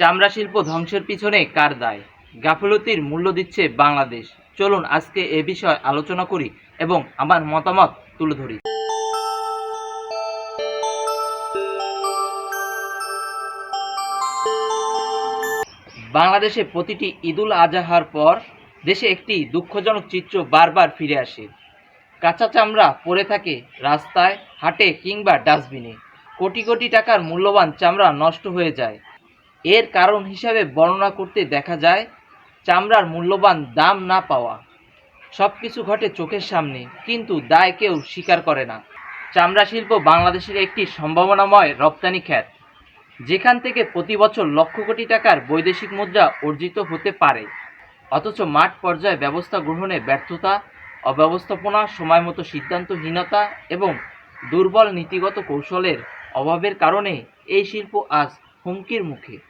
চামড়া শিল্প ধ্বংসের পিছনে কার দায়? গাফিলতির মূল্য দিচ্ছে বাংলাদেশ। চলুন আজকে এ বিষয়ে আলোচনা করি এবং আমার মতামত তুলে ধরি। বাংলাদেশে প্রতিটি ঈদুল আজহার পর দেশে একটি দুঃখজনক চিত্র বারবার ফিরে আসে। কাঁচা চামড়া পড়ে থাকে রাস্তায়, হাটে কিংবা ডাস্টবিনে। কোটি কোটি টাকার মূল্যবান চামড়া নষ্ট হয়ে যায়। এর কারণ হিসাবে বর্ণনা করতে দেখা যায়, চামড়ার মূল্যবান দাম না পাওয়া। সব কিছু ঘটে চোখের সামনে, কিন্তু দায় কেউ স্বীকার করে না। চামড়া শিল্প বাংলাদেশের একটি সম্ভাবনাময় রপ্তানি খ্যাত। যেখান থেকে প্রতি বছর লক্ষ কোটি টাকার বৈদেশিক মুদ্রা অর্জিত হতে পারে। অথচ মাঠ পর্যায়ে ব্যবস্থা গ্রহণে ব্যর্থতা, অব্যবস্থাপনা সময়মতো সিদ্ধান্তহীনতা এবং দুর্বল নীতিগত কৌশলের অভাবের কারণে এই শিল্প আজ হুমকির মুখে।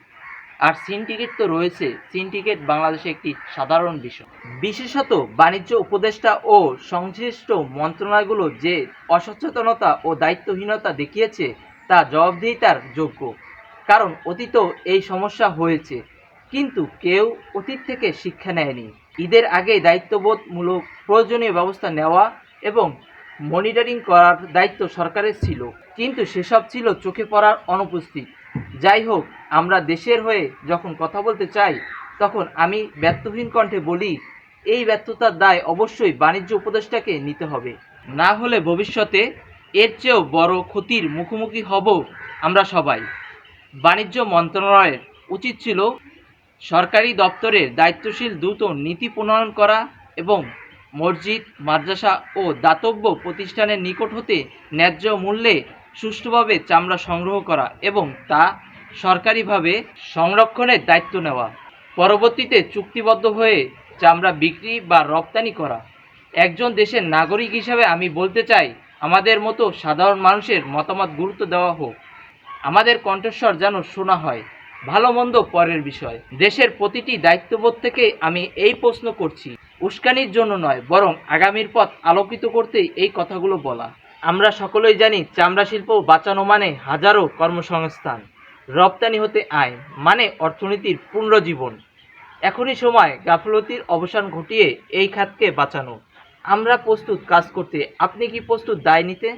আর সিন্ডিকেট তো রয়েছে। সিন্ডিকেট বাংলাদেশে একটি সাধারণ বিষয়। বিশেষত বাণিজ্য উপদেষ্টা ও সংশ্লিষ্ট মন্ত্রণালয়গুলো যে অসচেতনতা ও দায়িত্বহীনতা দেখিয়েছে, তা জবাবদিহিতার যোগ্য। কারণ অতীতেও এই সমস্যা হয়েছে। কিন্তু কেউ অতীত থেকে শিক্ষা নেয়নি। ঈদের আগে দায়িত্ববোধমূলক প্রয়োজনীয় ব্যবস্থা নেওয়া এবং মনিটরিং করার দায়িত্ব সরকারের ছিল। কিন্তু সেসব ছিল চোখে পড়ার অনুপস্থিত। যাই হোক আমরা দেশের হয়ে যখন কথা বলতে চাই, তখন আমি ব্যর্থহীন কণ্ঠে বলি, এই ব্যর্থতার দায় অবশ্যই বাণিজ্য উপদেষ্টাকে নিতে হবে। না হলে ভবিষ্যতে এর চেয়েও বড় ক্ষতির মুখোমুখি হব আমরা সবাই। বাণিজ্য মন্ত্রণালয়ের উচিত ছিল সরকারি দপ্তরের দায়িত্বশীল দ্রুত নীতি প্রণয়ন করা এবং মসজিদ, মাদ্রাসা ও দাতব্য প্রতিষ্ঠানের নিকট হতে ন্যায্য মূল্যে সুষ্ঠুভাবে চামড়া সংগ্রহ করা এবং তা সরকারিভাবে সংরক্ষণের দায়িত্ব নেওয়া। পরবর্তীতে চুক্তিবদ্ধ হয়ে চামড়া বিক্রি বা রপ্তানি করা। একজন দেশের নাগরিক হিসাবে আমি বলতে চাই, আমাদের মতো সাধারণ মানুষের মতামত গুরুত্ব দেওয়া হোক। আমাদের কণ্ঠস্বর যেন শোনা হয়। ভালো মন্দ পরের বিষয়। দেশের প্রতিটি দায়িত্ববোধ থেকে আমি এই প্রশ্ন করছি। উস্কানির জন্য নয়, বরং আগামীর পথ আলোকিত করতেই এই কথাগুলো বলা। আমরা সকলেই জানি চামড়া শিল্প বাঁচানো মানে হাজারো কর্মসংস্থান, রপ্তানি হতে আয় মানে অর্থনীতির পুনর্জীবন এখনই সময় গাফলতির অবসান ঘটিয়ে এই খাতকে বাঁচানো। আমরা প্রস্তুত কাজ করতে, আপনি কি প্রস্তুত দায় নিতে?